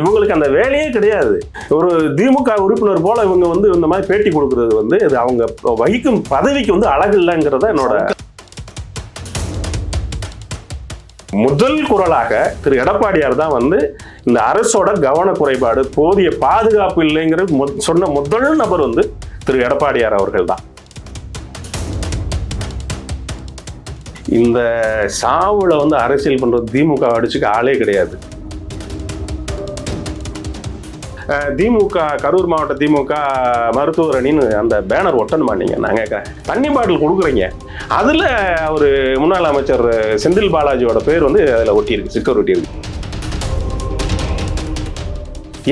இவங்களுக்கு அந்த வேலையே கிடையாது. ஒரு திமுக உறுப்பினர் போல இவங்க வந்து இந்த மாதிரி பேட்டி கொடுக்கறது வந்து இது அவங்க வகிக்கும் பதவிக்கு வந்து அழகு இல்லைங்கிறத என்னோட முதல் குரலாக திரு எடப்பாடியார் தான் வந்து இந்த அரசோட கவன குறைபாடு போதிய பாதுகாப்பு இல்லைங்கிற சொன்ன முதல் நபர் வந்து திரு எடப்பாடியார் அவர்கள் தான். இந்த சாவுல வந்து அரசியல் பண்ற திமுக அடிச்சுக்க ஆளே கிடையாது. திமுக கரூர் மாவட்ட திமுக மருத்துவர் அணின்னு அந்த பேனர் ஒட்டணுமா நீங்கள் நான் கேட்குறேன் தண்ணி பாட்டில் கொடுக்குறீங்க. அதில் அவர் முன்னாள் அமைச்சர் செந்தில் பாலாஜியோட பேர் வந்து அதில் ஒட்டியிருக்கு சிக்கர் ஒட்டியிருக்கு.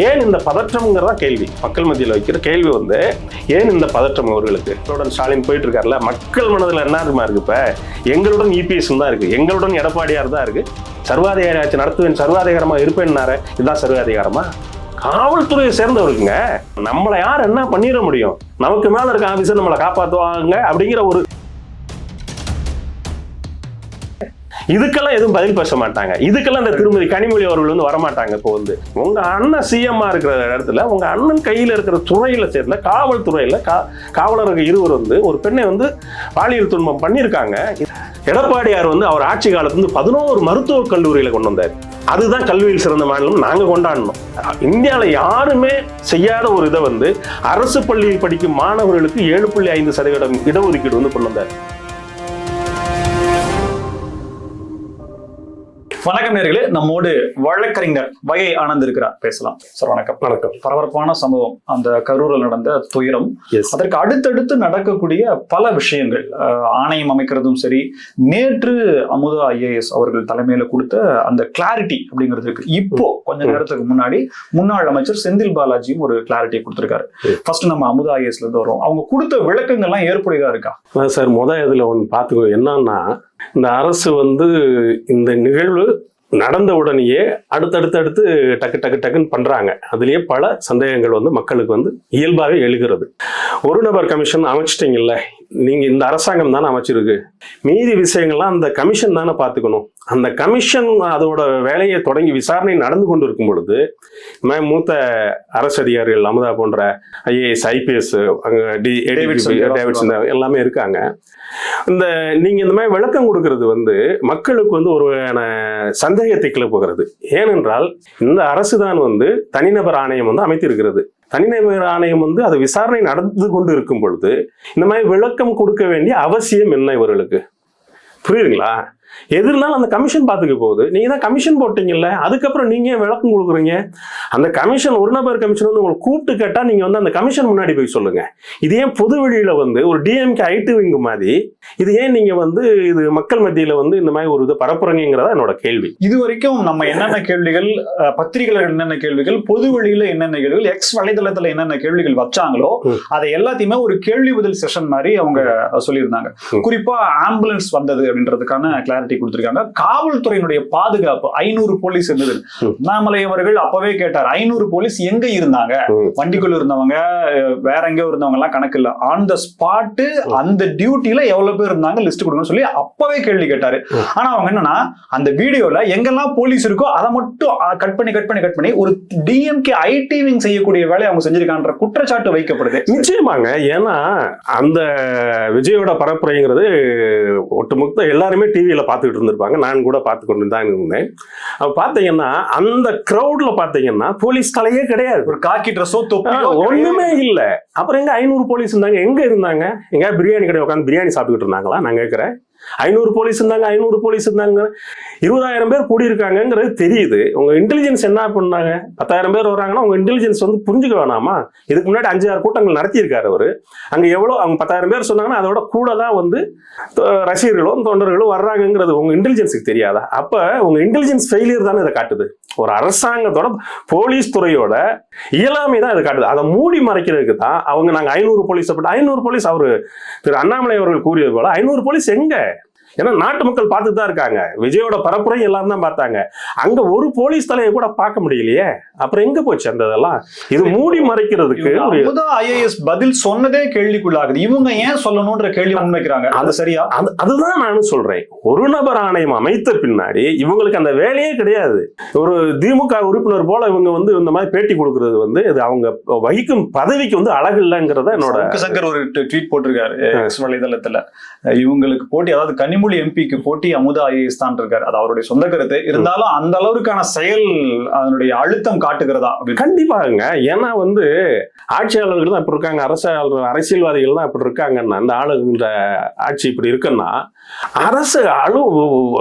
ஏன் இந்த பதற்றம்ங்கிறதா கேள்வி. மக்கள் மத்தியில் வைக்கிற கேள்வி வந்து ஏன் இந்த பதற்றம் அவர்களுக்கு? எங்களுடன் ஸ்டாலின் போயிட்டு இருக்காருல மக்கள் மனதில் என்ன இருக்குமா இருக்கு இப்போ? எங்களுடன் இபிஎஸ் தான் இருக்கு. எங்களுடன் எடப்பாடியார் தான் இருக்கு. சர்வாதிகாரி ஆட்சி நடத்துவேன் சர்வாதிகாரமாக இருப்பேன்னாரு. இதுதான் சர்வாதிகாரமா? காவல்துறையை சேர்ந்தவருக்குங்க. நம்மளை யார் என்ன பண்ணிட முடியும்? நமக்கு மேல இருக்க ஆபீசர் நம்மளை காப்பாத்துவாங்க அப்படிங்கிற ஒரு இதுக்கெல்லாம் எதுவும் பதில் பேச மாட்டாங்க. இதுக்கெல்லாம் இந்த திருமதி கனிமொழி அவர்கள் வந்து வரமாட்டாங்க இப்போ வந்து. உங்க அண்ணன் சிஎம்மா இருக்கிற இடத்துல உங்க அண்ணன் கையில் இருக்கிற துறையில சேர்ந்த காவல்துறையில கா காவலர்கள் இருவர் வந்து ஒரு பெண்ணை வந்து பாலியல் துன்பம் பண்ணியிருக்காங்க. எடப்பாடியார் வந்து அவர் ஆட்சி காலத்துல இருந்து பதினோரு மருத்துவக் கல்லூரியில கொண்டு வந்தார். அதுதான் கல்வியில் சிறந்த மாநிலம் நாங்க கொண்டாடணும். இந்தியாவில் யாருமே செய்யாத ஒரு இதை வந்து அரசு பள்ளியில் படிக்கும் மாணவர்களுக்கு ஏழு புள்ளி ஐந்து சதவீதம் இடஒதுக்கீடு வந்து கொண்டு வந்தார். வணக்கம் நேர்களே நம்மோடு வழக்கறிஞர் வகை ஆனந்த் இருக்கிறார். பேசலாம். சார் வணக்கம். வணக்கம். பரபரப்பான சம்பவம். அந்த கரூரில் நடந்த துயரம். அதற்கு அடுத்தடுத்து நடக்கக்கூடிய பல விஷயங்கள் ஆணையம் அமைக்கிறதும் சரி நேற்று அமுதா ஐஏஎஸ் அவர்கள் தலைமையில கொடுத்த அந்த கிளாரிட்டி அப்படிங்கிறது இருக்கு. இப்போ கொஞ்ச. நேரத்துக்கு முன்னாடி முன்னாள் அமைச்சர் செந்தில் பாலாஜியும் ஒரு கிளாரிட்டி கொடுத்திருக்காரு. ஃபர்ஸ்ட் நம்ம அமுதா ஐஏஎஸ்ல இருந்து வரோம் அவங்க கொடுத்த விளக்கங்கள்லாம் ஏற்புடையதா இருக்கா? சார் முத இதில் ஒன்று பார்த்துக்கோ. என்னன்னா இந்த அரசு வந்து இந்த நிகழ்வு நடந்த உடனேயே அடுத்தடுத்து அடுத்து டக்கு டக்கு டக்குன்னு பண்றாங்க. அதுலயே பல சந்தேகங்கள் வந்து மக்களுக்கு வந்து இயல்பாகவே எழுகிறது. ஒரு நபர் கமிஷன் அமைச்சிட்டீங்கல்ல நீங்க இந்த அரசாங்கம் தானே அமைச்சிருக்கு. மீதி விஷயங்கள்லாம் அந்த கமிஷன் தானே பார்த்துக்கணும். அந்த கமிஷன் அதோட வேலையை தொடங்கி விசாரணை நடந்து கொண்டு இருக்கும் பொழுது மூத்த அரசு அதிகாரிகள் அமுதா போன்ற IAS IPS D Davidson, Davidson எல்லாமே இருக்காங்க. இந்த நீங்க இந்த மாதிரி விளக்கம் கொடுக்கிறது வந்து மக்களுக்கு வந்து ஒரு வகையான சந்தேகத்தை கிளப்புகிறது ஏனென்றால் இந்த அரசு தான் வந்து தனிநபர் ஆணையம் வந்து அமைத்திருக்கிறது. தனிநபர் ஆணையம் வந்து அது விசாரணை நடந்து கொண்டு இருக்கும் பொழுது இந்த மாதிரி விளக்கம் கொடுக்க வேண்டிய அவசியம் என்ன இவர்களுக்கு? புரியுதுங்களா? எது இருந்தாலும் அந்த கமிஷன் பார்த்துக்க போகுது. நீங்க தான் கமிஷன் போட்டீங்கல்ல அதுக்கப்புறம் நீங்க ஏன் விளக்கம் கொடுக்குறீங்க? அந்த கமிஷன் ஒரு நபர் கமிஷன் வந்து உங்களை கூப்பிட்டு கேட்டா நீங்க வந்து அந்த கமிஷன் முன்னாடி போய் சொல்லுங்க. இது ஏன் பொது வெளியில வந்து ஒரு டிஎம்கே ஐட்டு விங்கு மாதிரி இது ஏன் நீங்க வந்து இது மக்கள் மத்தியில வந்து இந்த மாதிரி ஒரு இது பரப்புறீங்கிறதா என்னோட கேள்வி. இது வரைக்கும் நம்ம என்னென்ன கேள்விகள் பத்திரிகைகள் என்னென்ன கேள்விகள் பொது வெளியில என்னென்ன கேள்விகள் எக்ஸ் வலைதளத்துல என்னென்ன கேள்விகள் வச்சாங்களோ. அதை எல்லாத்தையுமே ஒரு கேள்வி பதில் செஷன் மாதிரி அவங்க சொல்லியிருந்தாங்க. ம். குறிப்பா ஆம்புலன்ஸ் வந்தது அப்படின்றதுக்கான கிளாரிட்டி கொடுத்திருக்காங்க. காவல்துறையினுடைய பாதுகாப்பு ஐநூறு போலீஸ் இருந்தது. அண்ணாமலை அவர்கள் அப்பவே கேட்டார் ஐநூறு போலீஸ் எங்க இருந்தாங்க. வண்டிக்குள்ள இருந்தவங்க வேற எங்கேயோ இருந்தவங்க எல்லாம் கணக்கு இல்ல. ஆன் த ஸ்பாட்டு அந்த டியூட்டில எவ்வளவு பேர் இருந்தாங்க லிஸ்ட் கொடுங்கன்னு சொல்லி அப்பவே கேள்வி கேட்டாரு. ஆனா அவங்க என்னன்னா அந்த வீடியோல எங்கெல்லாம் போலீஸ் இருக்கோ அதை மட்டும் கட் பண்ணி கட் பண்ணி கட் பண்ணி ஒரு டிஎம்கே ஐடி விங் செய்யக்கூடிய வேலையை அவங்க செஞ்சிருக்கான்ற குற்றச்சாட்டு வைக்கப்படுது. நிச்சயமாங்க. ஏன்னா அந்த விஜயோட பரப்புரைங்கிறது ஒட்டுமொத்த எல்லாருமே டிவியில பார்த்துக்கிட்டு இருந்திருப்பாங்க. நான் கூட பார்த்து கொண்டு தான் இருந்தேன். அப்ப பார்த்தீங்கன்னா அந்த க்ரௌட்ல பார்த்தீங்கன்னா போலீஸ் தலையே கிடையாது. ஒரு காக்கி ட்ரெஸ்ஸோ ஆ, தொப்பியோ ஒண்ணுமே இல்ல. அப்புறம் எங்க ஐநூறு போலீஸ் இருந்தாங்க? எங்க இருந்தாங்க? எங்க பிரியாணி கடை உட்காந்து பிரியாணி சாப்பிட்டுக்கிட்டு இருந்தாங்களா? நான் கேட்கிறேன். ஐநூறு போலீஸ் இருந்தாங்க ஐநூறு போலீஸ் இருந்தாங்க. இருபதாயிரம் பேர் கூடியிருக்காங்கங்கிறது தெரியுது. உங்க இன்டெலிஜென்ஸ் என்ன பண்ணாங்க? பத்தாயிரம் பேர் வராங்கன்னா உங்க இன்டெலிஜென்ஸ் வந்து புரிஞ்சுக்க வேணாமா? இதுக்கு முன்னாடி அஞ்சு ஆறு கூட்டங்கள் நடத்தியிருக்காரு அவர். அங்க எவ்வளவு அவங்க பத்தாயிரம் பேர் சொன்னாங்கன்னா அதோட கூட தான் வந்து தொ- ரசிகர்களும் தொண்டர்களும் வர்றாங்கங்கிறது உங்க இன்டெலிஜென்ஸுக்கு தெரியாதா? அப்ப உங்க இன்டெலிஜென்ஸ் ஃபெயிலியர் தானே இதை காட்டுது. ஒரு அரசாங்கத்தோட போலீஸ் துறையோட இயலாமை தான் இதை காட்டுது. அதை மூடி மறைக்கிறதுக்கு தான் அவங்க நாங்கள் ஐநூறு போலீஸ் அப்படி ஐநூறு போலீஸ் அவரு திரு அண்ணாமலை அவர்கள் கூறியது போல ஐநூறு போலீஸ் எங்க? ஏன்னா நாட்டு மக்கள் பார்த்துட்டு தான் இருக்காங்க. விஜயோட பரப்புரை எல்லாரும் தான் பார்த்தாங்க. அங்க ஒரு போலீஸ் தலையை கூட பார்க்க முடியலையே. அப்புறம் எங்க போச்சு அந்த இதெல்லாம்? இது மூடி மறைக்கிறதுக்கு ஐஏஎஸ் பதில் சொன்னதே கேள்விக்குள்ளாகுது. இவங்க ஏன் சொல்லணும்ன்ற கேள்வி முன்வைக்கிறாங்க? அது சரியா? அது அதுதான் நானும் சொல்றேன். ஒரு நபர் ஆணையம் அமைத்த பின்னாடி இவங்களுக்கு அந்த வேலையே கிடையாது. ஒரு திமுக உறுப்பினர் போல இவங்க வந்து இந்த மாதிரி பேட்டி கொடுக்கறது வந்து இது அவங்க வகிக்கும் பதவிக்கு வந்து அழகு இல்லைங்கிறத என்னோட சங்கர் ஒரு ட்வீட் போட்டிருக்காரு வலைதளத்துல. இவங்களுக்கு போட்டி அதாவது கனிமொழி எம்பிக்கு போட்டி அமுதா ஐஏஎஸ் தான் இருக்காரு. அது அவருடைய சொந்த கருத்து. இருந்தாலும் அந்த அளவுக்கான செயல் அதனுடைய அழுத்தம் காட்டுகிறதா கண்டிப்பாங்க. ஏன்னா வந்து ஆட்சியாளர்கள் தான் இப்படி இருக்காங்க. அரசியல் அரசியல்வாதிகள் தான் இப்படி இருக்காங்கன்னா அந்த ஆளுங்கிற ஆட்சி இப்படி இருக்குன்னா அரசு அலு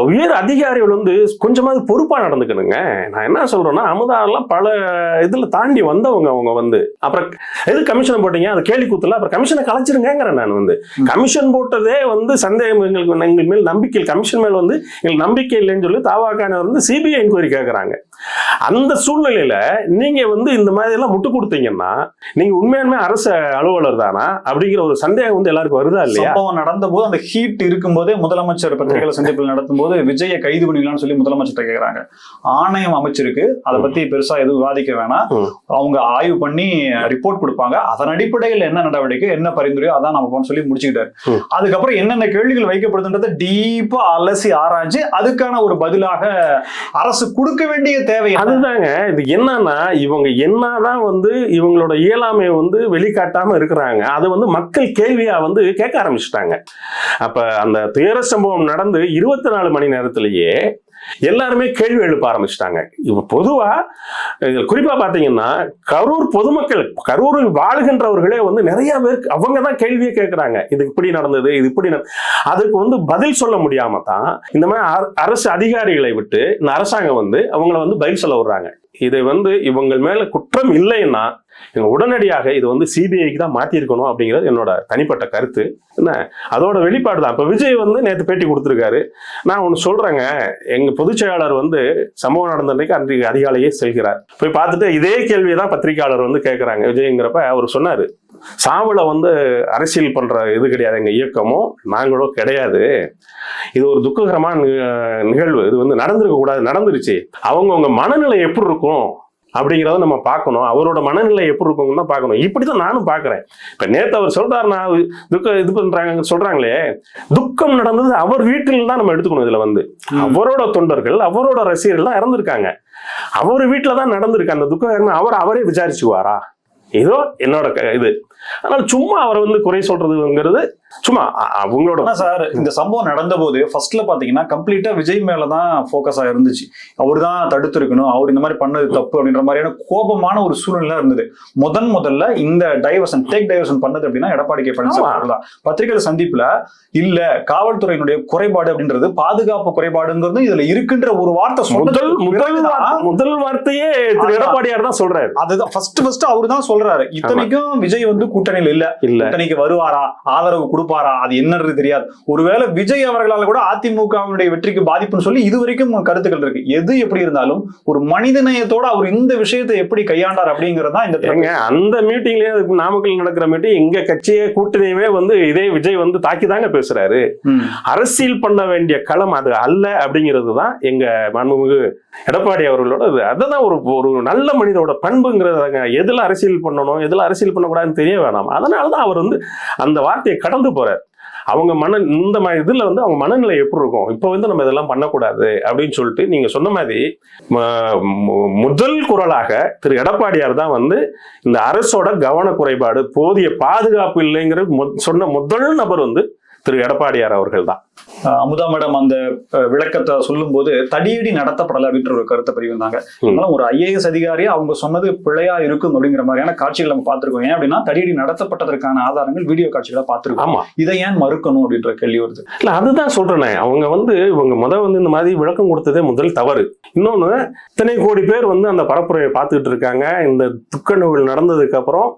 உயர் அதிகாரிகள் வந்து கொஞ்சமாவது பொறுப்பா நடந்துக்கணுங்க. நான் என்ன சொல்றேன்னா அமுதாலாம் பல இதுல தாண்டி வந்தவங்க அவங்க வந்து. அப்புறம் எது கமிஷன் போட்டீங்க? அது கேலி கூத்துல. அப்புறம் கமிஷனை கலைச்சிருங்கிறேன் நான் வந்து. கமிஷன் போட்டதே வந்து சந்தேகம். எங்களுக்கு எங்கள் மேல் நம்பிக்கை கமிஷன் மேல் வந்து எங்களுக்கு நம்பிக்கை இல்லைன்னு சொல்லி தாவாக்கானவர் வந்து சிபிஐ என்கொயரி கேட்கறாங்க அந்த சூழ்நிலையில நீங்க வந்து இந்த மாதிரி எல்லாம் முட்டு கொடுத்தீங்கன்னா நீங்க உண்மையாலுமே அரசு அலுவலர் தானா? அப்படிங்கிற ஒரு சந்தேகம் வந்து எல்லாருக்கும் வருதா இல்லையா? சம்பவம் நடந்த போது அந்த ஹீட் இருக்கும்போதே முதலமைச்சர் பத்திரிகையில சந்திப்பில் நடத்தும் போது விஜயை கைது பண்ணிக்கலாம்னு சொல்லி முதலமைச்சர் கேக்குறாங்க. ஆணையம் அமைச்சிருக்கு. அதை பத்தி பெருசா எதுவும் விவாதிக்க வேணாம். அவங்க ஆய்வு பண்ணி ரிப்போர்ட் கொடுப்பாங்க. அதன் அடிப்படையில் என்ன நடவடிக்கை என்ன பரிந்துரையோ அதான் நம்ம சொல்லி முடிச்சுக்கிட்டாரு. அதுக்கப்புறம் என்னென்ன கேள்விகள் வைக்கப்படுதுன்றதை டீப்பா அலசி ஆராய்ஞ்சு அதுக்கான ஒரு பதிலாக அரசு கொடுக்க வேண்டிய தேவை அதுதாங்க. இது என்னன்னா இவங்க என்னதான் வந்து இவங்களோட இயலாமையை வந்து வெளிக்காட்டாம இருக்கிறாங்க. அதை வந்து மக்கள் கேள்வியா வந்து கேட்க ஆரம்பிச்சிட்டாங்க. அப்ப அந்த துயர சம்பவம் நடந்து இருபத்தி நாலு மணி நேரத்திலேயே எல்லாருமே கேள்வி எழுப்ப ஆரம்பிச்சிட்டாங்க. இப்போ பொதுவா இதுல குறிப்பா பாத்தீங்கன்னா கரூர் பொதுமக்கள் கரூரில் வாழ்கின்றவர்களே வந்து நிறைய பேர் அவங்க தான் கேள்வியே கேட்குறாங்க. இது இப்படி நடந்தது இது இப்படி அதுக்கு வந்து பதில் சொல்ல முடியாம தான் இந்த மாதிரி அரசு அதிகாரிகளை விட்டு இந்த அரசாங்கம் வந்து அவங்கள வந்து பதில் சொல்ல விடுறாங்க. இதை வந்து இவங்க மேல குற்றம் இல்லைன்னா இவங்க உடனடியாக இது வந்து சிபிஐக்கு தான் மாற்றியிருக்கணும் அப்படிங்கிறது என்னோட தனிப்பட்ட கருத்து. என்ன? அதோட வெளிப்பாடு தான். இப்போ விஜய் வந்து நேற்று பேட்டி கொடுத்துருக்காரு. நான் ஒன்று சொல்கிறேங்க எங்கள் பொதுச் செயலாளர் வந்து சம்பவம் நடந்த அன்றைக்கு அன்றைக்கு அதிகாலையே செல்கிறார். போய் பார்த்துட்டு இதே கேள்வியை தான் பத்திரிகையாளர் வந்து கேட்குறாங்க விஜய்ங்கிறப்ப அவர் சொன்னார். சாவுல வந்து அரசியல் பண்ற இது கிடையாது. எங்க இயக்கமோ நாங்களோ கிடையாது. இது ஒரு துக்ககரமான நிகழ்வு. இது வந்து நடந்திருக்க கூடாது. நடந்துருச்சு. அவங்கவுங்க மனநிலை எப்படி இருக்கும் அப்படிங்கிறத நம்ம பார்க்கணும். அவரோட மனநிலை எப்படி இருக்கும்னு தான் பார்க்கணும். இப்படி தான் நானும் பார்க்குறேன். இப்போ நேற்று அவர் சொல்றாரு நான் துக்கம் இது பண்றாங்க சொல்றாங்களே துக்கம் நடந்தது அவர் வீட்டில் தான் நம்ம எடுத்துக்கணும் இதுல வந்து. அவரோட தொண்டர்கள் அவரோட ரசிகர்கள் தான் இறந்துருக்காங்க. அவர் வீட்டில் தான் நடந்திருக்கு அந்த துக்கம் அவர் அவரே விசாரிச்சுவாரா இதோ என்னோட இது. அதனால சும்மா அவரை வந்து குறை சொல்றதுங்கிறது சும்மா அவங்களோட சார் இந்த சம்பவம் நடந்த போது ஃபர்ஸ்ட்ல பாத்தீங்கன்னா கம்ப்ளீட்டா விஜய் மேலதான் ஃபோக்கஸா இருந்துச்சு. அவர் தான் தடுத்து இருக்கணும் அவர் இந்த மாதிரி பண்ணது தப்பு அப்படின்ற மாதிரியான கோபமான ஒரு சூழ்நிலை இருந்தது. முதன் முதல்ல இந்த டைவர்சன் டேக் டைவர்சன் பண்ணது அப்படின்னா எடப்பாடி கே பழனிசாமி தான் பத்திரிகை சந்திப்புல இல்ல காவல்துறையினுடைய குறைபாடு அப்படின்றது பாதுகாப்பு குறைபாடுங்கிறது இதுல இருக்கின்ற ஒரு வார்த்தை முதல் முதல் வார்த்தையே திரு. எடப்பாடியார் தான் சொல்றாரு. அதுதான் ஃபர்ஸ்ட் ஃபர்ஸ்ட் அவரு தான் சொல்றாரு. இத்தனைக்கும் விஜய் வந்து கூட்டணியில் இல்ல. இல்ல. கூட்டணிக்கு வருவாரா? ஆதரவு கொடுப்பாரா? அது என்னன்றது தெரியாது. ஒருவேளை விஜய் அவர்களால் கூட அதிமுகவினுடைய வெற்றிக்கு பாதிப்புன்னு சொல்லி இது வரைக்கும் கருத்துக்கள் இருக்கு. எது எப்படி இருந்தாலும் ஒரு மனித நேயத்தோட அவர் இந்த விஷயத்தை எப்படி கையாண்டார் அப்படிங்கறது இந்த அந்த மீட்டிங்லயே நாமக்கல் நடக்கிற மீட்டிங் எங்க கட்சியே கூட்டணியவே வந்து இதே விஜய் வந்து தாக்கி தாங்க பேசுறாரு. அரசியல் பண்ண வேண்டிய களம் அது அல்ல அப்படிங்கிறது தான் எங்க மாண்புமிகு எடப்பாடி அவர்களோட அதுதான் ஒரு ஒரு நல்ல மனிதோட பண்புங்கிறதாங்க. எதுல அரசியல் பண்ணணும் எதில் அரசியல் பண்ணக்கூடாதுன்னு தெரிய வேணாம். அதனால தான் அவர் வந்து அந்த வார்த்தையை கடந்து போகிறார் அவங்க மன இந்த மாதிரி இதுல வந்து அவங்க மனநிலை எப்படி இருக்கும்? இப்போ வந்து நம்ம இதெல்லாம் பண்ணக்கூடாது அப்படின்னு சொல்லிட்டு நீங்க சொன்ன மாதிரி முதல் குரலாக திரு எடப்பாடியார் தான் வந்து இந்த அரசோட கவன குறைபாடு போதிய பாதுகாப்பு இல்லைங்கிற சொன்ன முதல் நபர் வந்து திரு எடப்பாடியார் அவர்கள் தான். அமுதா மேடம் அந்த விளக்கத்தை சொல்லும்போது தடியடி நடத்தப்படலை அப்படின்ற ஒரு கருத்தை பதிவிருந்தாங்க. அதனால ஒரு ஐஏஎஸ் அதிகாரி அவங்க சொன்னது பிழையா இருக்கும் அப்படிங்கிற மாதிரியான காட்சிகள் நம்ம பார்த்திருக்கோம். ஏன் அப்படின்னா தடியடி நடத்தப்பட்டதற்கான ஆதாரங்கள் வீடியோ காட்சிகளை பார்த்திருக்கோம். இதை ஏன் மறுக்கணும் அப்படின்ற கேள்வி வருது. இல்ல அதுதான் சொல்றேனே அவங்க வந்து இவங்க முத வந்து இந்த மாதிரி விளக்கம் கொடுத்ததே முதல் தவறு. இன்னொன்னு இத்தனை கோடி பேர் வந்து அந்த பரப்புரையை பார்த்துட்டு இருக்காங்க. இந்த துக்க நிகழ்வு நடந்ததுக்கு அப்புறம்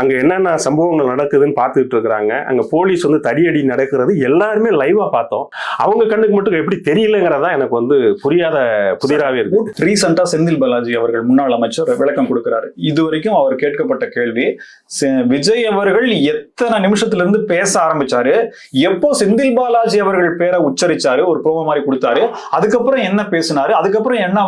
அங்க என்னென்ன சம்பவங்கள் நடக்குதுன்னு பார்த்துட்டு இருக்கிறாங்க. அங்க போலீஸ் வந்து தடியடி நடக்கிறது எல்லாருமே லைவ் தெளிவா பார்த்தோம். அவங்க கண்ணுக்கு மட்டும் எப்படி தெரியலங்கிறதா எனக்கு வந்து புரியாத புதிராவே இருக்கு. ரீசெண்டா செந்தில் பாலாஜி அவர்கள் முன்னாள் அமைச்சர் விளக்கம் கொடுக்கிறாரு. இது வரைக்கும் அவர் கேட்கப்பட்ட கேள்வி விஜய் அவர்கள் எத்தனை நிமிஷத்துல இருந்து பேச ஆரம்பிச்சாரு? எப்போ செந்தில் பாலாஜி அவர்கள் பேரை உச்சரிச்சாரு? ஒரு ப்ரோமோ மாதிரி கொடுத்தாரு. அதுக்கப்புறம் என்ன பேசினாரு? அதுக்கப்புறம் என்ன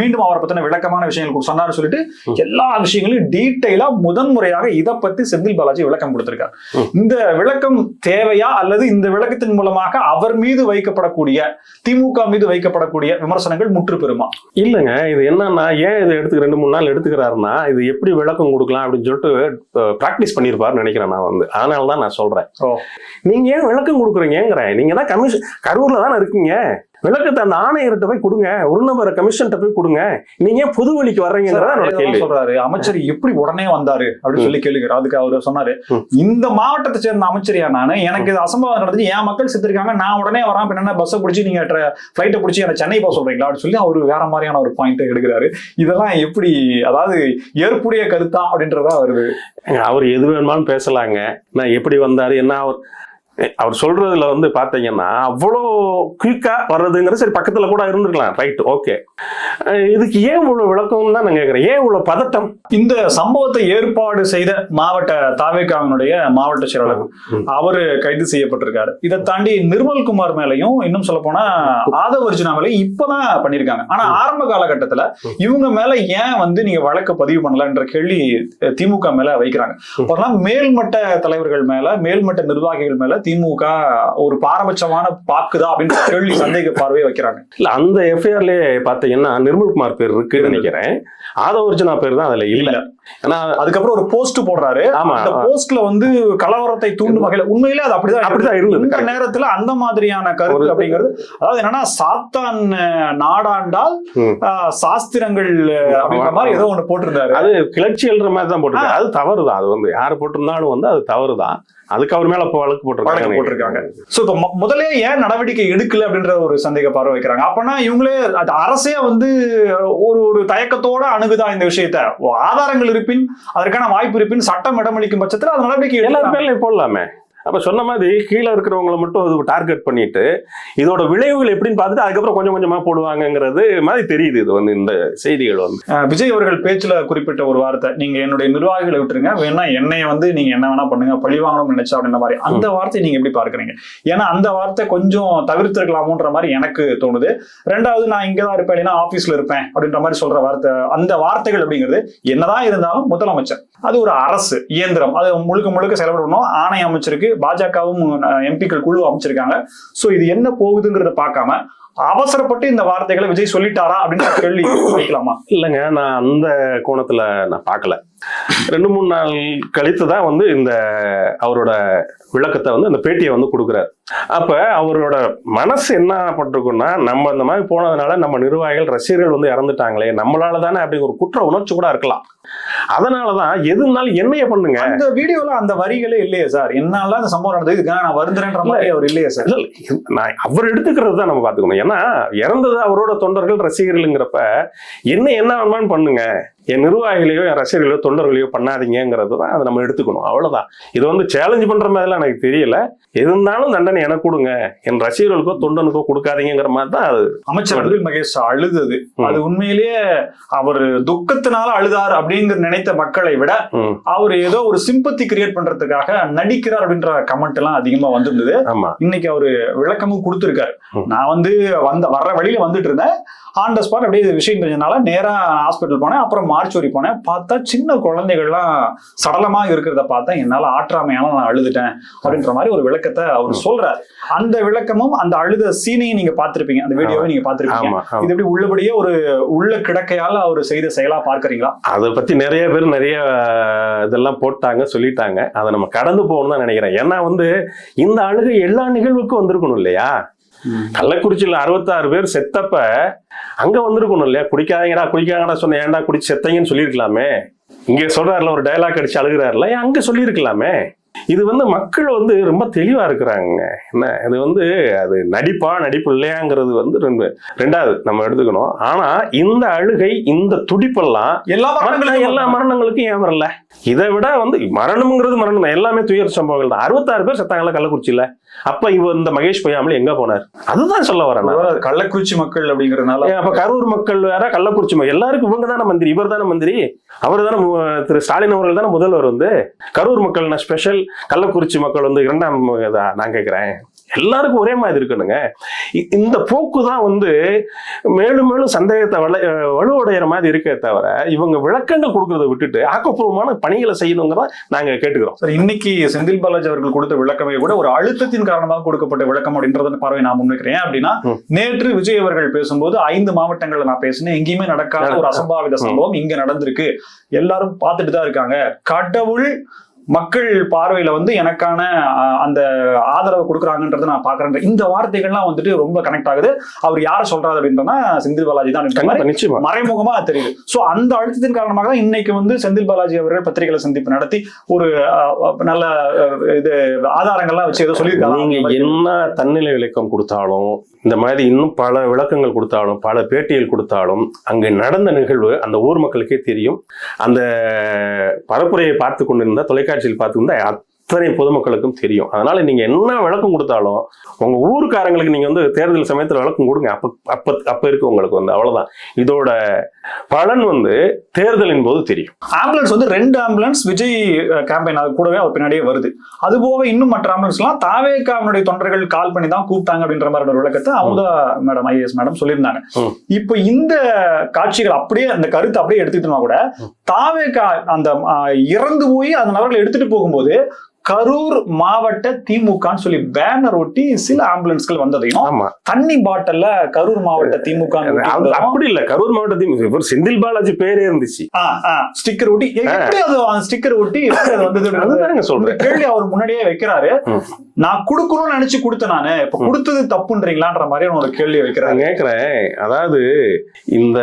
மீண்டும் அவரை பத்தின விளக்கமான விஷயங்கள் சொன்னாரு சொல்லிட்டு எல்லா விஷயங்களையும் டீட்டெயிலா முதன்முறையாக இதை பத்தி செந்தில் பாலாஜி விளக்கம் கொடுத்திருக்காரு. இந்த விளக்கம் தேவையா? அல்லது இந்த விளக்கத்தின் மூலமாக அவர் மீது வைக்கப்படக்கூடிய திமுக மீது வைக்கப்படக்கூடிய விமர்சனங்கள் முற்று பெறுமா இல்லைங்க இது என்னன்னா ஏன் இதை எடுத்துக்க ரெண்டு மூணு நாள் எடுத்துக்கிறாருன்னா இது எப்படி விளக்கம் கொடுக்கலாம் அப்படின்னு சொல்லிட்டு ப்ராக்டிஸ் பண்ணியிருப்பாருன்னு நினைக்கிறேன் நான் வந்து. அதனால தான் நான் சொல்றேன். நீங்க ஏன் விளக்கம் கொடுக்குறீங்கிறேன் நீங்க தான் கமிஷன் கரூர்ல தானே இருக்கீங்க. விளக்கத்தை அந்த ஆணையர்கிட்ட போய் கொடுங்க. ஒரு நம்பர் கமிஷன்கிட்ட போய் கொடுங்க. நீங்க ஏன் புது வழிக்கு வர்றீங்கிறதா சொல்றாரு. அமைச்சர் எப்படி உடனே வந்தாரு அப்படின்னு சொல்லி கேளுகிறார் அதுக்கு அவர் சொன்னாரு. இந்த மாவட்டத்தை சேர்ந்த அமைச்சரியா நானு? எனக்கு இது அசம்பாவம் நடந்துச்சு. என் மக்கள் செத்துருக்காங்க. நான் உடனே வரேன் என்ன பஸ்ஸை பிடிச்சி நீங்க ஃபிளைட்டை பிடிச்சி என்ன சென்னை போக சொல்றீங்களா? அப்படின்னு சொல்லி அவரு வேற மாதிரியான ஒரு பாயிண்ட் எடுக்கிறாரு. இதெல்லாம் எப்படி அதாவது ஏற்புடைய கருத்தா அப்படின்றதா வருது. அவர் எது வேணுமாலும் பேசலாங்க. நான் எப்படி வந்தாரு என்ன அவர் அவர் சொல்றதுல வந்து பாத்தீங்கன்னா அவ்வளோ குயிக்கா வர்றதுங்கிற சரி பக்கத்துல கூட இருந்திருக்கலாம். ரைட் ஓகே இதுக்கு ஏன் இவ்வளவு விளக்கம் தான் நான் கேட்கறேன் ஏன் இவ்வளவு பதட்டம்? இந்த சம்பவத்தை ஏற்பாடு செய்த மாவட்ட தாவேக்காவினுடைய மாவட்ட செயலாளர். அவரு கைது செய்யப்பட்டிருக்காரு. இதை தாண்டி நிர்மல் குமார் மேலையும் இன்னும் சொல்ல போனா ஆதவ அர்ஜுனா மேலையும் இப்பதான் பண்ணிருக்காங்க ஆனா ஆரம்ப காலகட்டத்துல இவங்க மேல ஏன் வந்து நீங்க வழக்கு பதிவு பண்ணலன்ற கேள்வி திமுக மேல வைக்கிறாங்க. மேல்மட்ட தலைவர்கள் மேல மேல்மட்ட நிர்வாகிகள் மேல திமுக ஒரு பாரபட்சமான பாக்குதா அப்படின்னு கேள்வி சந்தேக பார்வையை வைக்கிறாங்க. இல்ல அந்த எஃப்ஐஆர்லயே பாத்தீங்கன்னா நிர்மல்குமார் பேர் இருக்குன்னு நினைக்கிறேன். ஆதவர்ஜுனா பேர் தான் அதுல இல்ல. ஏன்னா அதுக்கப்புறம் ஒரு போஸ்ட் போடுறாரு. ஆமா அந்த போஸ்ட்ல வந்து கலவரத்தை தூண்டும் வகையில உண்மையிலே அது அப்படிதான் அப்படிதான் இருந்தது. நேரத்துல அந்த மாதிரியான கருத்து அப்படிங்கிறது அதாவது என்னன்னா சாத்தான் நாடாண்டால் சாஸ்திரங்கள் அஹ், அப்படின்ற மாதிரி ஏதோ ஒண்ணு போட்டிருந்தாரு. அது கிளர்ச்சி எழுற மாதிரி தான் போட்டிருக்காரு அது தவறு தான் அது வந்து யார் போட்டிருந்தாலும் வந்து அது தவறு தான் அதுக்கு அவர் மேல இப்போ வழக்கு போட்டிருக்காங்க. போட்டிருக்காங்க. சோ இப்ப மொ- முதலே ஏன் நடவடிக்கை எடுக்கல அப்படின்ற ஒரு சந்தேக பார்வை வைக்கிறாங்க. அப்பனா இவங்களே அது அரசே வந்து ஒரு ஒரு தயக்கத்தோட அணுகுதா இந்த விஷயத்த? ஆதாரங்கள் இருப்பின் அதற்கான வாய்ப்பு இருப்பின் சட்டம் இடமளிக்கும் பட்சத்துல அது நடவடிக்கை எல்லார் எடுக்கலாம். பேர்லயும் போடலாமே. அப்ப சொன்ன மாதிரி கீழே இருக்கிறவங்களை மட்டும் அது டார்கெட் பண்ணிட்டு இதோட விளைவுகள் எப்படின்னு பார்த்துட்டு அதுக்கப்புறம் கொஞ்சம் கொஞ்சமா போடுவாங்கங்கிறது மாதிரி தெரியுது இது வந்து இந்த செய்திகள் வந்து. விஜய் அவர்கள் பேச்சுல குறிப்பிட்ட ஒரு வார்த்தை நீங்க என்னுடைய நிர்வாகிகளை விட்டுருங்க வேணா என்னைய வந்து நீங்க என்ன வேணா பண்ணுங்க பழி வாங்கணும்னு நினைச்சா அப்படின்ற மாதிரி. அந்த வார்த்தையை நீங்க எப்படி பார்க்கறீங்க? ஏன்னா அந்த வார்த்தை கொஞ்சம் தவிர்த்திருக்கலாமோன்ற மாதிரி எனக்கு தோணுது. ரெண்டாவது நான் இங்கதான் இருப்பேன் இல்லைன்னா ஆபீஸ்ல இருப்பேன் அப்படின்ற மாதிரி சொல்ற வார்த்தை அந்த வார்த்தைகள் அப்படிங்கிறது என்னதான் இருந்தாலும் முதலமைச்சர் அது ஒரு அரசு இயந்திரம். அது முழுக்க முழுக்க செயல்படணும் ஆணை அமைச்சிருக்கு. பாஜகவும் எம்பிக்கள் குழு அமைச்சிருக்காங்க. சோ இது என்ன போகுதுங்கிறத பார்க்காம அவசரப்பட்டு இந்த வார்த்தைகளை விஜய் சொல்லிட்டாரா அப்படின்னு கேள்வி வைக்கலாமா? இல்லைங்க நான் அந்த கோணத்துல நான் பார்க்கல. ரெண்டு மூணு நாள் கழித்து தான் வந்து இந்த அவரோட விளக்கத்தை வந்து அந்த பேட்டியை வந்து கொடுக்குறாரு. அப்ப அவரோட மனசு என்ன பட்டிருக்குன்னா நம்ம இந்த மாதிரி போனதுனால நம்ம நிர்வாகிகள் ரசிகர்கள் வந்து இறந்துட்டாங்களே நம்மளால தானே அப்படிங்கிற ஒரு குற்ற உணர்ச்சி கூட இருக்கலாம். அதனாலதான் எது இருந்தாலும் என்னைய பண்ணுங்க. அந்த வீடியோல அந்த வரிகளே இல்லையே சார். என்னால அந்த சம்பவம் நடந்தது இதுக்காக நான் வருந்துறேன்ற மாதிரி அவர் இல்லையே சார். நான் அவர் எடுத்துக்கிறது தான் நம்ம பாத்துக்கணும் ஏன்னா இறந்தது அவரோட தொண்டர்கள் ரசிகர்களுங்கிறப்ப என்ன என்ன வேணுமான்னு பண்ணுங்க. என் நிர்வாகிகளையோ என் ரசிகர்களையோ தொண்டர்களையோ பண்ணாதீங்கிறது தான் அதை நம்ம எடுத்துக்கணும். அவ்வளவுதான். இது வந்து சேலஞ்ச் பண்ற மாதிரிலாம் எனக்கு தெரியல. இருந்தாலும் தண்டனை எனக்கு கொடுங்க. என் ரசிகர்களுக்கோ தொண்டனுக்கோ கொடுக்காதீங்கிற மாதிரி தான் அது அமைச்சர் அன்பில் மகேஷ் அழுதது. அது உண்மையிலேயே அவர் துக்கத்தினால அழுதார் அப்படிங்கிற நினைத்த மக்களை விட அவர் ஏதோ ஒரு சிம்பத்தி கிரியேட் பண்றதுக்காக நடிக்கிறார் அப்படின்ற கமெண்ட் எல்லாம் அதிகமா வந்திருந்தது. இன்னைக்கு அவரு விளக்கமும் கொடுத்திருக்காரு. நான் வந்து வந்த வர்ற வழியில வந்துட்டு இருந்தேன். ஆன் த ஸ்பாட் அப்படியே விஷயம் தெரிஞ்சனால நேரா ஹாஸ்பிட்டல் போனேன். அப்புறம் மார்ச்சுவரி போனேன். பார்த்தா சின்ன குழந்தைகள்லாம் சடலமா இருக்கிறத பார்த்தா என்னால ஆற்றாமையால நான் அழுதுட்டேன் அப்படின்ற மாதிரி ஒரு விளக்கத்தை அவர் சொல்றாரு. அந்த விளக்கமும் அந்த அழுத சீனையும் நீங்க பார்த்திருப்பீங்க. அந்த வீடியோவை நீங்க பார்த்திருப்பீங்க. இது எப்படி உள்ளபடியே ஒரு உள்ள கிடக்கையால அவர் செய்த செயலா பார்க்கறீங்களா? அதை பத்தி நிறைய பேர் நிறைய இதெல்லாம் போட்டாங்க சொல்லிட்டாங்க. அதை நம்ம கடந்து போகணும்னு தான் நினைக்கிறேன். ஏன்னா வந்து இந்த அழுகை எல்லா நிகழ்வுக்கும் வந்திருக்கணும் இல்லையா? கள்ளக்குறிச்சியில் அறுபத்தாறு பேர் செத்தப்ப அங்க வந்திருக்கணும் இல்லையா? குடிக்காதீங்கடா குடிக்காங்கடா சொன்ன ஏன்டா குடிச்சு செத்தீங்கன்னு சொல்லியிருக்கலாமே? இங்க சொல்றாருல ஒரு டயலாக் அடிச்சு அழுகிறாருல ஏன் அங்க சொல்லியிருக்கலாமே? இது வந்து மக்கள் வந்து ரொம்ப தெளிவா இருக்கிறாங்க. என்ன? இது வந்து அது நடிப்பா நடிப்பு இல்லையாங்கிறது வந்து ரெண்டு ரெண்டாவது நம்ம எடுத்துக்கணும். ஆனா இந்த அழுகை இந்த துடிப்பெல்லாம் எல்லா எல்லா மரணங்களுக்கும் ஏன் வரல? இதை விட வந்து மரணம்ங்கிறது மரணம் தான். எல்லாமே துயர சம்பவங்கள் தான். அறுபத்தாறு பேர் செத்தாங்கல்ல கள்ளக்குறிச்சியில? அப்ப இவ இந்த மகேஷ் பொய்யாமல் எங்க போனார்? அதுதான் சொல்ல வரேன் கள்ளக்குறிச்சி மக்கள் அப்படிங்கறதுனால. அப்ப கரூர் மக்கள் வேற கள்ளக்குறிச்சி மக்கள். எல்லாருக்கும் இவங்க தானே மந்திரி இவர் தானே மந்திரி. அவர் தானே திரு ஸ்டாலின் அவர்கள் தானே முதல்வர் வந்து. கரூர் மக்கள் ஸ்பெஷல் கள்ளக்குறிச்சி மக்கள் வந்து இரண்டாம் நான் கேட்கிறேன் எல்லாருக்கும் ஒரே மாதிரி இருக்கணுங்க. இந்த போக்கு தான் வந்து மேலும் மேலும் சந்தேகத்தை வள வலுவடைகிற மாதிரி இருக்கே தவிர இவங்க விளக்கங்கள் கொடுக்கறத விட்டுட்டு ஆக்கப்பூர்வமான பணிகளை செய்யணுங்கிறத நாங்க கேட்டுக்கிறோம். சார் இன்னைக்கு செந்தில் பாலாஜி அவர்கள் கொடுத்த விளக்கமே கூட ஒரு அழுத்தத்தின் காரணமாக கொடுக்கப்பட்ட விளக்கம் அப்படின்றத பார்வை நான் முன்வைக்கிறேன். அப்படின்னா. நேற்று விஜய் அவர்கள் பேசும்போது ஐந்து மாவட்டங்கள்ல நான் பேசினேன். எங்கேயுமே நடக்காத ஒரு அசம்பாவித சம்பவம் இங்க நடந்திருக்கு. எல்லாரும் பார்த்துட்டு தான் இருக்காங்க. கடவுள் மக்கள் பார்வையில வந்து எனக்கான அந்த ஆதரவு கொடுக்குறாங்கன்றத நான் பாக்குறேன் இந்த வார்த்தைகள்லாம் வந்துட்டு ரொம்ப கனெக்ட் ஆகுது. அவர் யார சொல்றாரு அப்படின்றனா செந்தில் பாலாஜி தான் நிச்சயமா. மறைமுகமா தெரியுது. சோ அந்த அழுத்தத்தின் காரணமாக தான் இன்னைக்கு வந்து செந்தில் பாலாஜி அவர்கள் பத்திரிகைகளை சந்திப்பு நடத்தி ஒரு நல்ல இது ஆதாரங்கள்லாம் வச்சு ஏதோ நீங்க சொல்லியிருக்காங்க என்ன தன்னிலை விளக்கம் கொடுத்தாலும் இந்த மாதிரி இன்னும் பல விளக்கங்கள் கொடுத்தாலும் பல பேட்டிகள் கொடுத்தாலும் அங்கு நடந்த நிகழ்வு அந்த ஊர் மக்களுக்கே தெரியும். அந்த பரப்புரையை பார்த்து கொண்டிருந்த தொலைக்காட்சியில் பார்த்து கொண்டு அத்தனை பொதுமக்களுக்கும் தெரியும். அதனால நீங்க என்ன விளக்கம் கொடுத்தாலும் உங்க ஊருக்காரங்களுக்கு நீங்க வந்து தேர்தல் சமயத்துல விளக்கம் கொடுங்க. அப்ப அப்ப அப்ப இருக்கு உங்களுக்கு வந்து அவ்வளவுதான். இதோட பலன் வந்து தேர்தலின் போது தெரியும். ஆம்புலன்ஸ் வந்து ரெண்டு ஆம்புலன்ஸ் விஜய் கேம்பெயின் அது கூடவே அவர் பின்னாடியே வருது. அது போக இன்னும் மற்ற ஆம்புலன்ஸ் எல்லாம் தாவேக்காவினுடைய தொண்டர்கள் கால் பண்ணி தான் கூப்பிட்டாங்க அப்படின்ற மாதிரி ஒரு விளக்கத்தை அமுதா மேடம் ஐஏஎஸ் மேடம் சொல்லியிருந்தாங்க. இப்போ இந்த காட்சிகள் அப்படியே அந்த கருத்தை அப்படியே எடுத்துக்கிட்டோம்னா கூட தாவேக்கா அந்த இறந்து போய் அந்த நபர்களை எடுத்துட்டு போகும்போது கரூர் மாவட்ட திமுகன்னு சொல்லி பேனர் ஒட்டி சில ஆம்புலன்ஸ்கள் வந்ததையும் தண்ணி பாட்டில்ல கரூர் மாவட்ட திமுக அப்படி இல்ல. கரூர் மாவட்டத்தையும் இவர் செந்தில் பாலாஜி பேரே இருந்துச்சு. ஸ்டிக்கர் ஒட்டி எப்படி அது ஸ்டிக்கர் ஒட்டி எப்படி அது வந்தது சொல்றேன். கேள்வி அவர் முன்னாடியே வைக்கிறாரு. நான் குடுக்கணும்னு நினைச்சு கொடுத்தேன் நானு. இப்ப. கொடுத்தது தப்புன்றீங்களான்ற மாதிரி ஒரு கேள்வி வைக்கிறாரு நான் கேட்கிறேன் அதாவது இந்த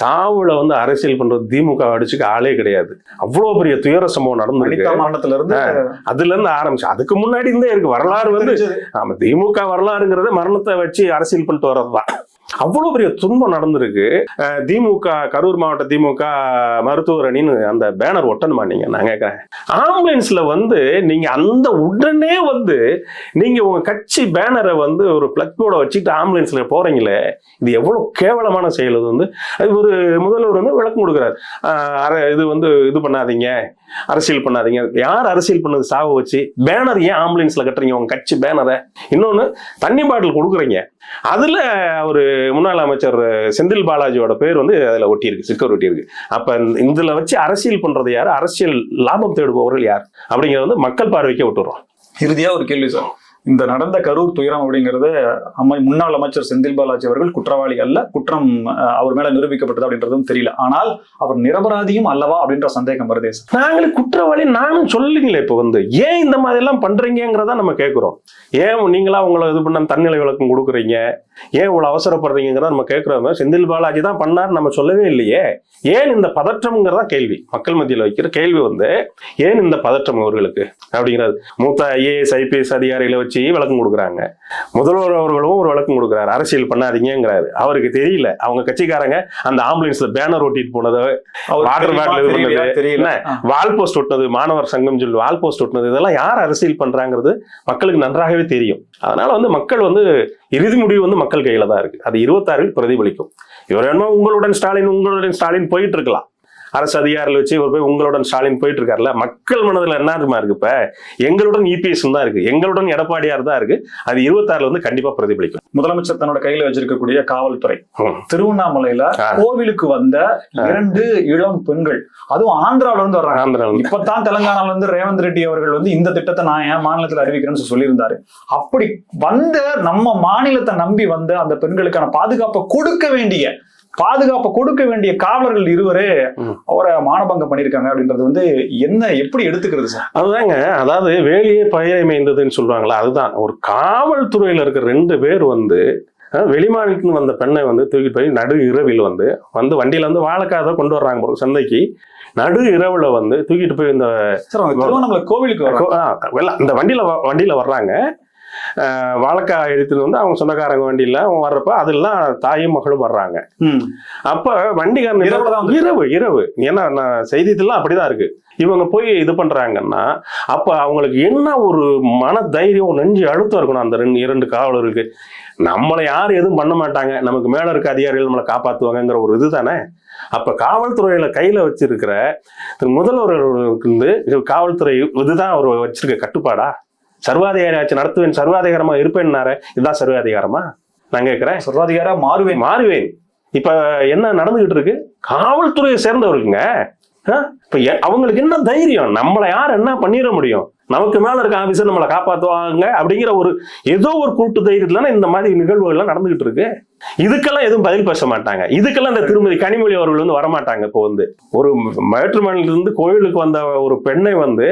சாவுல வந்து அரசியல் பண்றது திமுக அடிச்சுக்க ஆளே கிடையாது. அவ்வளவு பெரிய துயர சம்பவம் நடந்திருக்கு. மரணத்துல இருந்து அதுல இருந்து ஆரம்பிச்சு. அதுக்கு முன்னாடி இருந்தே இருக்கு. வரலாறு வந்து. ஆமா திமுக வரலாறுங்கிறது மரணத்தை வச்சு அரசியல் பண்ணிட்டு வர்றதுதான். அவ்வளவு பெரிய துன்பம் நடந்திருக்கு. திமுக கரூர் மாவட்ட திமுக மருத்துவர் அணின்னு அந்த பேனர் ஒட்டணுமா நீங்க? நான் கேட்கிறேன் ஆம்புலன்ஸ்ல வந்து நீங்க அந்த உடனே வந்து நீங்க உங்க கட்சி பேனரை வந்து ஒரு பிளக் போர்டை வச்சுட்டு ஆம்புலன்ஸ்ல போறீங்களே இது எவ்வளவு கேவலமான செயல் இது வந்து. அது ஒரு முதல்வர் வந்து விளக்கம் கொடுக்குறாரு. அரை இது வந்து இது பண்ணாதீங்க. அரசியல் பண்ணாதீங்க. யார் அரசியல் பண்ணது சாவு வச்சு பேனர் ஏன் ஆம்புலன்ஸ்ல கட்டுறீங்க? உங்க கட்சி பேனரை இன்னொன்னு தண்ணி பாட்டில் கொடுக்குறீங்க. அதுல ஒரு முன்னாள் அமைச்சர் செந்தில் பாலாஜியோட பேர் வந்து அதுல ஒட்டியிருக்கு சிக்கர் ஒட்டியிருக்கு. அப்ப இதுல வச்சு அரசியல் பண்றது யாரு? அரசியல் லாபம் தேடுபவர்கள் யார்? அப்படிங்கிறத வந்து மக்கள் பார்வைக்கே விட்டுறோம். இறுதியா ஒரு கேள்வி சார். இந்த நடந்த கரூர் துயரம் அப்படிங்கிறது அம்மை முன்னாள் அமைச்சர் செந்தில் பாலாஜி அவர்கள் குற்றவாளி அல்ல குற்றம் அஹ், அவர் மேல நிரூபிக்கப்பட்டது அப்படின்றதும் தெரியல. ஆனால் அவர் நிரபராதியும் அல்லவா அப்படின்ற சந்தேகம் வருது நாங்களே குற்றவாளி நானும் சொல்லுங்களே இப்போ வந்து. ஏன் இந்த மாதிரி எல்லாம் பண்றீங்கிறத நம்ம கேட்கிறோம் ஏன் நீங்களா உங்களை இது பண்ண தன்னிலை விளக்கம் கொடுக்குறீங்க? ஏன் இவ்வளவு அவசரப்படுறீங்கிறத நம்ம கேட்கிறோம் செந்தில் பாலாஜி தான் பண்ணார் நம்ம சொல்லவே இல்லையே. ஏன் இந்த பதற்றம்ங்கிறதா கேள்வி. மக்கள் மத்தியில் வைக்கிற கேள்வி வந்து ஏன் இந்த பதற்றம் அவர்களுக்கு? அப்படிங்கிறது. மூத்த ஐஏஎஸ் ஐபிஎஸ் அதிகாரிகளை வச்சு விளக்கம் கொடுக்குறாங்க. முதல்வர் அவர்களும் ஒரு விளக்கம் கொடுக்குறாரு. அரசியல் பண்ணாதீங்கிறாரு அவருக்கு தெரியல. அவங்க கட்சிக்காரங்க அந்த ஆம்புலன்ஸ்ல பேனர் ஒட்டிட்டு போனதை இது தெரியலையா? பண்ணது. தெரியல? வால் போஸ்ட் ஒட்டினது மாணவர் சங்கம் சொல்லி வால் போஸ்ட் ஒட்டினது இதெல்லாம் யார் அரசியல் பண்றாங்கிறது மக்களுக்கு நன்றாகவே தெரியும். அதனால வந்து மக்கள் வந்து இறுதி முடிவு வந்து மக்கள் கையில தான் இருக்கு. அது இருபத்தாறில் பிரதிபலிக்கும். இவர் வேணுமா உங்களுடன் ஸ்டாலின் உங்களுடன் ஸ்டாலின் போயிட்டு இருக்கலாம். அரசு அதிகாரிகள் வச்சு இவர் போய் உங்களுடன் ஸ்டாலின் போயிட்டு இருக்காருல்ல மக்கள் மனதுல என்ன இருக்குமா இருக்கு இப்ப? எங்களுடன் இபிஎஸ் தான் இருக்கு. எங்களுடன் எடப்பாடியார் தான் இருக்கு. அது இருபத்தாறுல வந்து கண்டிப்பா பிரதிபலிக்கும். முதலமைச்சர் தன்னோட கையில வச்சிருக்கக்கூடிய காவல்துறை. திருவண்ணாமலையில. கோவிலுக்கு வந்த இரண்டு இளம் பெண்கள். அதுவும் ஆந்திராவில இருந்து வர்றாங்க. ஆந்திராவில் இப்பதான் தெலங்கானால இருந்து ரேவந்த் ரெட்டி அவர்கள் வந்து இந்த திட்டத்தை நான் என் மாநிலத்தில் அறிவிக்கிறேன்னு சொல்லி சொல்லியிருந்தாரு. அப்படி வந்த நம்ம மாநிலத்தை நம்பி வந்த அந்த பெண்களுக்கான பாதுகாப்பை கொடுக்க வேண்டிய பாதுகாப்பை கொடுக்க வேண்டிய காவலர்கள் இருவரே. அவரை மானபங்கம் பண்ணியிருக்காங்க அப்படின்றது வந்து என்ன எப்படி எடுத்துக்கிறது சார்? அதுதாங்க அதாவது வேலையே பயிரை மேய்ந்ததுன்னு சொல்றாங்களா அதுதான். ஒரு காவல்துறையில இருக்கிற ரெண்டு பேர் வந்து வெளிமாநிலத்துக்கு வந்த பெண்ணை வந்து தூக்கிட்டு போய் நடு இரவில் வந்து வந்து வண்டியில வந்து வாழைக்காய் கொண்டு வர்றாங்க போல சந்தைக்கு. நடு இரவுல வந்து தூக்கிட்டு போய் இந்த கோவிலுக்கு இந்த வண்டியில வண்டியில வர்றாங்க. வாழைக்காய் எடுத்துட்டு வந்து அவங்க சொந்தக்காரங்க வண்டியில அவங்க வர்றப்ப அதெல்லாம் தாயும் மகளும் வர்றாங்க. அப்ப வண்டிக்காரன் தான் இரவு இரவு. ஏன்னா நான் செய்தியெல்லாம் அப்படிதான் இருக்கு. இவங்க போய் இது பண்றாங்கன்னா அப்ப அவங்களுக்கு என்ன ஒரு மன தைரியம் நெஞ்சு அழுத்தம் இருக்கணும் அந்த ரெண்டு இரண்டு காவலருக்கு. நம்மளை யாரும் எதுவும் பண்ண மாட்டாங்க. நமக்கு மேல இருக்க அதிகாரிகள் நம்மளை காப்பாத்துவாங்கங்கிற ஒரு இதுதானே அப்ப காவல்துறையில கையில வச்சிருக்கிற முதல்வர்களுக்கு வந்து இது காவல்துறை இதுதான் அவர் வச்சிருக்க கட்டுப்பாடா? சர்வாதிகாரி ஆட்சி நடத்துவேன் சர்வாதிகாரமா இருப்பேன்னாரு. இதுதான் சர்வாதிகாரமா? நான் கேட்கிறேன். சர்வாதிகாரா மாறுவேன். மாறுவேன். இப்ப என்ன நடந்துகிட்டு இருக்கு? காவல்துறையை சேர்ந்தவருக்குங்க? இப்ப அவங்களுக்கு என்ன தைரியம்? நம்மளை யார் என்ன பண்ணிட முடியும்? நமக்கு மேல இருக்க ஆபீசர் நம்மளை காப்பாத்துவாங்க அப்படிங்கிற ஒரு ஏதோ ஒரு கூட்டு தைரியத்துல இந்த மாதிரி நிகழ்வுகள் எல்லாம் நடந்துகிட்டு இருக்கு. இதுக்கெல்லாம் எதுவும் பதில் பேச மாட்டாங்க. இதுக்கெல்லாம் இந்த திருமதி கனிமொழி அவர்கள் வந்து வரமாட்டாங்க இப்போ வந்து. ஒரு வேற்றுமணில இருந்து கோயிலுக்கு வந்த ஒரு பெண்ணை வந்து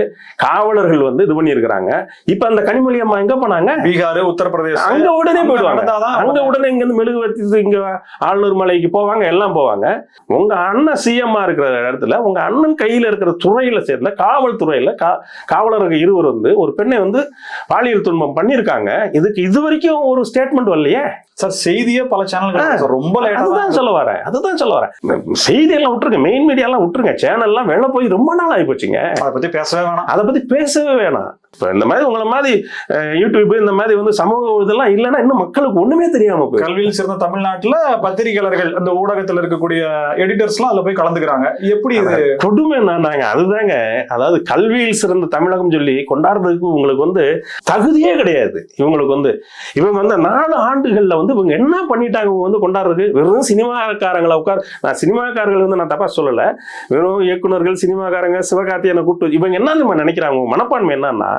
காவலர்கள் வந்து இது பண்ணியிருக்கிறாங்க. இப்ப அந்த கனிமொழி அம்மா எங்க போனாங்க? பீகார் உத்தரப்பிரதேசம். அங்க உடனே போயிடுவாங்க. அங்க உடனே இங்க இருந்து மெழுகு வச்சு இங்க ஆளுநர் மலைக்கு போவாங்க எல்லாம் போவாங்க. உங்க அண்ணன் சிஎம்மா இருக்கிற இடத்துல உங்க அண்ணன் கையில இருக்கிற துறையில சேர்ந்த காவல்துறையில காவலர்கள் இருவர் வந்து ஒரு பெண்ணை வந்து பாலியல் துன்பம் பண்ணியிருக்காங்க. இதுக்கு இது வரைக்கும் ஒரு ஸ்டேட்மெண்ட் வரலையே? சார் செய்தியே பல சேனல்கள் ரொம்ப அதுதான் சொல்ல வரேன். அதுதான் சொல்ல வரேன். செய்தியெல்லாம் விட்டுருங்க. மெயின் மீடியாலாம் விட்டுருங்க. சேனல்லாம் வெளில போய் ரொம்ப நாள் ஆகி போச்சுங்க. அதை பத்தி பேசவே வேணாம். அதை பத்தி பேசவே வேணாம். இப்ப இந்த மாதிரி உங்களை மாதிரி யூடியூப் இந்த மாதிரி வந்து சமூக இதெல்லாம் இல்லைன்னா இன்னும் மக்களுக்கு ஒண்ணுமே தெரியாம போய் கல்வியில் சிறந்த தமிழ்நாட்டுல பத்திரிகையாளர்கள் அந்த ஊடகத்துல இருக்கக்கூடிய எடிட்டர்ஸ் எல்லாம் அதுல போய் கலந்துக்கிறாங்க. எப்படி இது? கொடுமை என்னன்னாங்க அதுதாங்க. அதாவது கல்வியில் சிறந்த தமிழகம் சொல்லி கொண்டாடுறதுக்கு உங்களுக்கு வந்து தகுதியே கிடையாது. இவங்களுக்கு வந்து இவங்க வந்து நாலு ஆண்டுகள்ல வந்து இவங்க என்ன பண்ணிட்டாங்க? இவங்க வந்து கொண்டாடுறதுக்கு வெறும் சினிமாக்காரங்களை உட்கார் நான் சினிமாக்காரர்கள் வந்து நான் தப்பாக சொல்லலை. வெறும் இயக்குனர்கள் சினிமாக்காரங்க சிவகார்த்தியனை கூப்பிட்டு இவங்க என்ன நம்ம நினைக்கிறாங்க. உங்க மனப்பான்மை என்னன்னா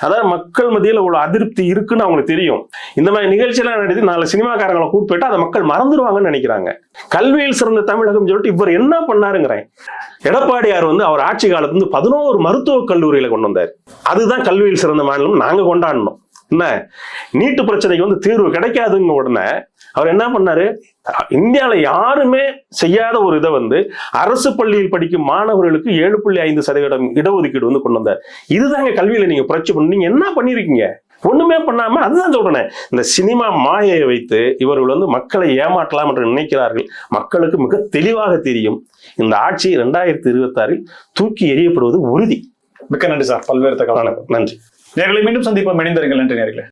அதாவது மக்கள் மத்தியில் இவ்வளோ அதிருப்தி இருக்குன்னு அவங்களுக்கு தெரியும். இந்த மாதிரி நிகழ்ச்சியெல்லாம் நடத்தி நாலு சினிமாக்காரங்களை கூப்பிட்டு போயிட்டு அதை மக்கள் மறந்துடுவாங்கன்னு நினைக்கிறாங்க. கல்வியில் சிறந்த தமிழகம் சொல்லிட்டு இவர் என்ன பண்ணாருங்கிறேன். எடப்பாடியார் வந்து அவர் ஆட்சி காலத்துல இருந்து பதினோரு மருத்துவக் கல்லூரியில கொண்டு வந்தார். அதுதான் கல்வியில் சிறந்த மாநிலம். நாங்க கொண்டாடணும். என்ன? நீட்டு பிரச்சனைக்கு வந்து தீர்வு கிடைக்காதுங்க உடனே. அவர் என்ன பண்ணாரு? இந்தியாவில் யாருமே செய்யாத ஒரு இதை வந்து அரசு பள்ளியில் படிக்கும் மாணவர்களுக்கு ஏழு புள்ளி ஐந்து சதவீதம் இடஒதுக்கீடு வந்து கொண்டு வந்தார். இதுதாங்க கல்வியில நீங்க புரட்சி பண்ணி நீங்க என்ன பண்ணிருக்கீங்க? ஒண்ணுமே பண்ணாம அதுதான் சொல்றேன். இந்த சினிமா மாயையை வைத்து இவர்கள் வந்து மக்களை ஏமாற்றலாம் என்று நினைக்கிறார்கள். மக்களுக்கு மிக தெளிவாக தெரியும். இந்த ஆட்சி இரண்டாயிரத்தி இருபத்தி ஆறில் தூக்கி எறியப்படுவது உறுதி. மிக்க நன்றி சார். பல்வேறு தகவல் நன்றி. நேர்களை மீண்டும் சந்திப்போம். இணைந்திருங்கள். நன்றி நேர்களே.